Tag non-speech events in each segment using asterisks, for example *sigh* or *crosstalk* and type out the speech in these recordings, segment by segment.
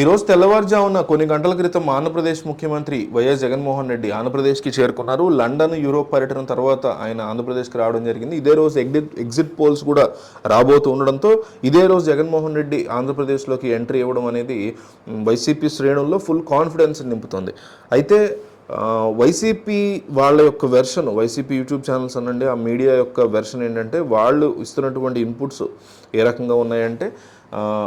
ఈరోజు తెల్లవారుజామున కొన్ని గంటల క్రితం ఆంధ్రప్రదేశ్ ముఖ్యమంత్రి వైఎస్ జగన్మోహన్ రెడ్డి ఆంధ్రప్రదేశ్కి చేరుకున్నారు. లండన్ యూరోప్ పర్యటన తర్వాత ఆయన ఆంధ్రప్రదేశ్కి రావడం జరిగింది. ఇదే రోజు ఎగ్జిట్ ఎగ్జిట్ పోల్స్ కూడా రాబోతూ ఉండడంతో ఇదే రోజు జగన్మోహన్ రెడ్డి ఆంధ్రప్రదేశ్లోకి ఎంట్రీ ఇవ్వడం అనేది వైసీపీ శ్రేణుల్లో ఫుల్ కాన్ఫిడెన్స్ నింపుతుంది. అయితే వైసీపీ వాళ్ళ యొక్క వెర్షన్ వైసీపీ యూట్యూబ్ ఛానల్స్ అనండి ఆ మీడియా యొక్క వెర్షన్ ఏంటంటే వాళ్ళు ఇస్తున్నటువంటి ఇన్పుట్స్ ఏ రకంగా ఉన్నాయంటే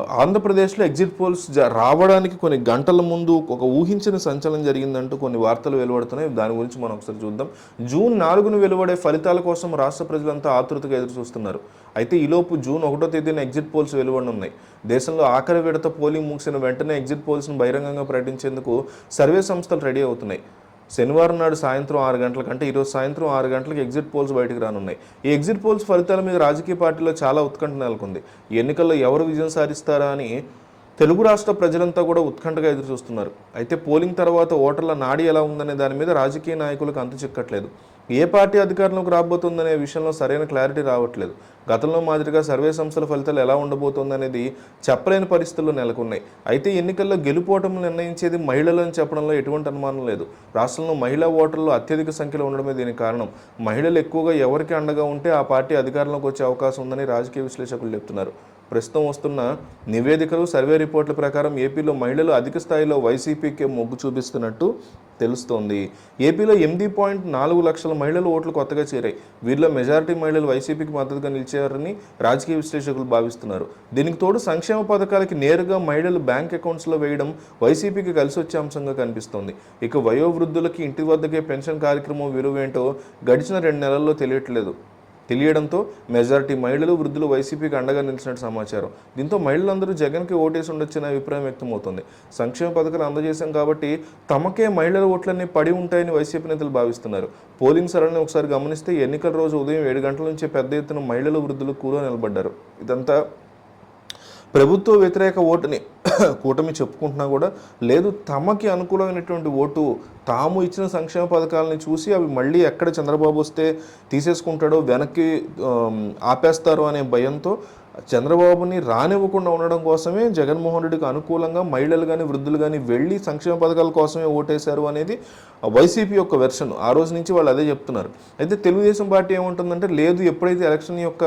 ఆంధ్రప్రదేశ్లో ఎగ్జిట్ పోల్స్ జ- రావడానికి కొన్ని గంటల ముందు ఒక ఊహించిన సంచలనం జరిగిందంటూ కొన్ని వార్తలు వెలువడుతున్నాయి. దాని గురించి మనం ఒకసారి చూద్దాం. జూన్ నాలుగును వెలువడే ఫలితాల కోసం రాష్ట్ర ప్రజలంతా ఆతృతగా ఎదురు చూస్తున్నారు అయితే ఈలోపు జూన్ ఒకటో తేదీన ఎగ్జిట్ పోల్స్ వెలువడనున్నాయి. దేశంలో ఆఖరి విడత పోలింగ్ ముగిసిన వెంటనే ఎగ్జిట్ పోల్స్ను బహిరంగంగా ప్రకటించేందుకు సర్వే సంస్థలు రెడీ అవుతున్నాయి. శనివారం నాడు సాయంత్రం ఆరు గంటల కంటే ఈరోజు సాయంత్రం ఆరు గంటలకు ఎగ్జిట్ పోల్స్ బయటకు రానున్నాయి. ఈ ఎగ్జిట్ పోల్స్ ఫలితాల మీద రాజకీయ పార్టీలో చాలా ఉత్కంఠ నెలకొంది. ఎన్నికల్లో ఎవరు విజయం సాధిస్తారా అని తెలుగు రాష్ట్ర ప్రజలంతా కూడా ఉత్కంఠగా ఎదురు చూస్తున్నారు. అయితే పోలింగ్ తర్వాత ఓటర్ల నాడి ఎలా ఉందనే దాని మీద రాజకీయ నాయకులకు అంతు చిక్కట్లేదు. ఏ పార్టీ అధికారంలోకి రాబోతుందనే విషయంలో సరైన క్లారిటీ రావట్లేదు. గతంలో మాదిరిగా సర్వే సంస్థల ఫలితాలు ఎలా ఉండబోతోందనేది చెప్పలేని పరిస్థితులు నెలకొన్నాయి. అయితే ఎన్నికల్లో గెలుపోవటం నిర్ణయించేది మహిళలని చెప్పడంలో ఎటువంటి అనుమానం లేదు. రాష్ట్రంలో మహిళా ఓటర్లు అత్యధిక సంఖ్యలో ఉండడమే దీనికి కారణం. మహిళలు ఎక్కువగా ఎవరికి అండగా ఉంటే ఆ పార్టీ అధికారంలోకి వచ్చే అవకాశం ఉందని రాజకీయ విశ్లేషకులు చెప్తున్నారు. ప్రస్తుతం వస్తున్న నివేదికలు సర్వే రిపోర్ట్ల ప్రకారం ఏపీలో మహిళలు అధిక స్థాయిలో వైసీపీకి మొగ్గు చూపిస్తున్నట్టు తెలుస్తోంది. ఏపీలో ఎనిమిది పాయింట్ నాలుగు లక్షల మహిళలు ఓట్లు కొత్తగా చేరాయి. వీరిలో మెజారిటీ మహిళలు వైసీపీకి మద్దతుగా నిలిచారని రాజకీయ విశ్లేషకులు భావిస్తున్నారు. దీనికి తోడు సంక్షేమ పథకాలకి నేరుగా మహిళలు బ్యాంక్ అకౌంట్స్లో వేయడం వైసీపీకి కలిసి వచ్చే అంశంగా కనిపిస్తోంది. ఇక వయోవృద్ధులకి ఇంటి వద్దకే పెన్షన్ కార్యక్రమం విలువేంటో గడిచిన రెండు నెలల్లో తెలియట్లేదు. తెలియడంతో మెజారిటీ మహిళలు వృద్ధులు వైసీపీకి అండగా నిలిచినట్టు సమాచారం. దీంతో మహిళలందరూ జగన్కి ఓటేసి ఉండొచ్చనే అభిప్రాయం వ్యక్తమవుతుంది. సంక్షేమ పథకాలు అందజేశాం కాబట్టి తమకే మహిళల ఓట్లన్నీ పడి ఉంటాయని వైసీపీ నేతలు భావిస్తున్నారు. పోలింగ్ సరళిని ఒకసారి గమనిస్తే ఎన్నికల రోజు ఉదయం ఏడు గంటల నుంచి పెద్ద ఎత్తున మహిళలు వృద్ధులు కూలో నిలబడ్డారు. ఇదంతా ప్రభుత్వ వ్యతిరేక ఓటుని *coughs* కూటమి చెప్పుకుంటున్నా కూడా లేదు తమకి అనుకూలమైనటువంటి ఓటు తాము ఇచ్చిన సంక్షేమ పథకాలని చూసి అవి మళ్ళీ ఎక్కడ చంద్రబాబు వస్తే తీసేసుకుంటాడో వెనక్కి ఆపేస్తారు అనే భయంతో చంద్రబాబుని రానివ్వకుండా ఉండడం కోసమే జగన్మోహన్ రెడ్డికి అనుకూలంగా మహిళలు కానీ వృద్ధులు కానీ వెళ్ళి సంక్షేమ పథకాల కోసమే ఓటేశారు అనేది వైసీపీ యొక్క వెర్షన్. ఆ రోజు నుంచి వాళ్ళు అదే చెప్తున్నారు. అయితే తెలుగుదేశం పార్టీ ఏముంటుందంటే లేదు ఎప్పుడైతే ఎలక్షన్ యొక్క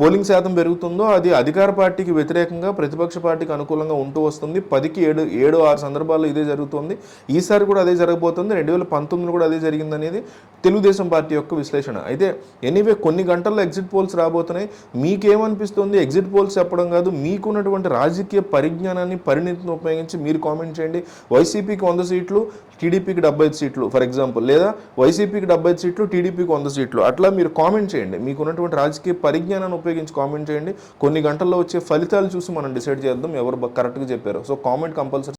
పోలింగ్ శాతం పెరుగుతుందో అది అధికార పార్టీకి వ్యతిరేకంగా ప్రతిపక్ష పార్టీకి అనుకూలంగా ఉంటూ వస్తుంది. పదికి ఏడు ఏడు ఆరు సందర్భాల్లో ఇదే జరుగుతుంది. ఈసారి కూడా అదే జరగబోతుంది. రెండు వేల పంతొమ్మిది కూడా అదే జరిగిందనేది తెలుగుదేశం పార్టీ యొక్క విశ్లేషణ. అయితే ఎనీవే కొన్ని గంటల్లో ఎగ్జిట్ పోల్స్ రాబోతున్నాయి. మీకేమనిపిస్తుంది? ఎగ్జిట్ పోల్స్ చెప్పడం కాదు. మీకున్నటువంటి రాజకీయ పరిజ్ఞానాన్ని పరిణితిని ఉపయోగించి మీరు కామెంట్ చేయండి. వైసీపీకి వంద సీట్లు టీడీపీకి డెబ్బై ఐదు సీట్లు ఫర్ ఎగ్జాంపుల్. లేదా వైసీపీకి డెబ్బై సీట్లు టీడీపీకి వంద సీట్లు. అట్లా మీరు కామెంట్ చేయండి. మీకు ఉన్నటువంటి రాజకీయ పరిజ్ఞానాన్ని ఉపయోగించి కామెంట్ చేయండి. కొన్ని గంటల్లో వచ్చే ఫలితాలు చూసి మనం డిసైడ్ చేద్దాం. ఎవరు కరెక్ట్గా చెప్పారు. So comment compulsory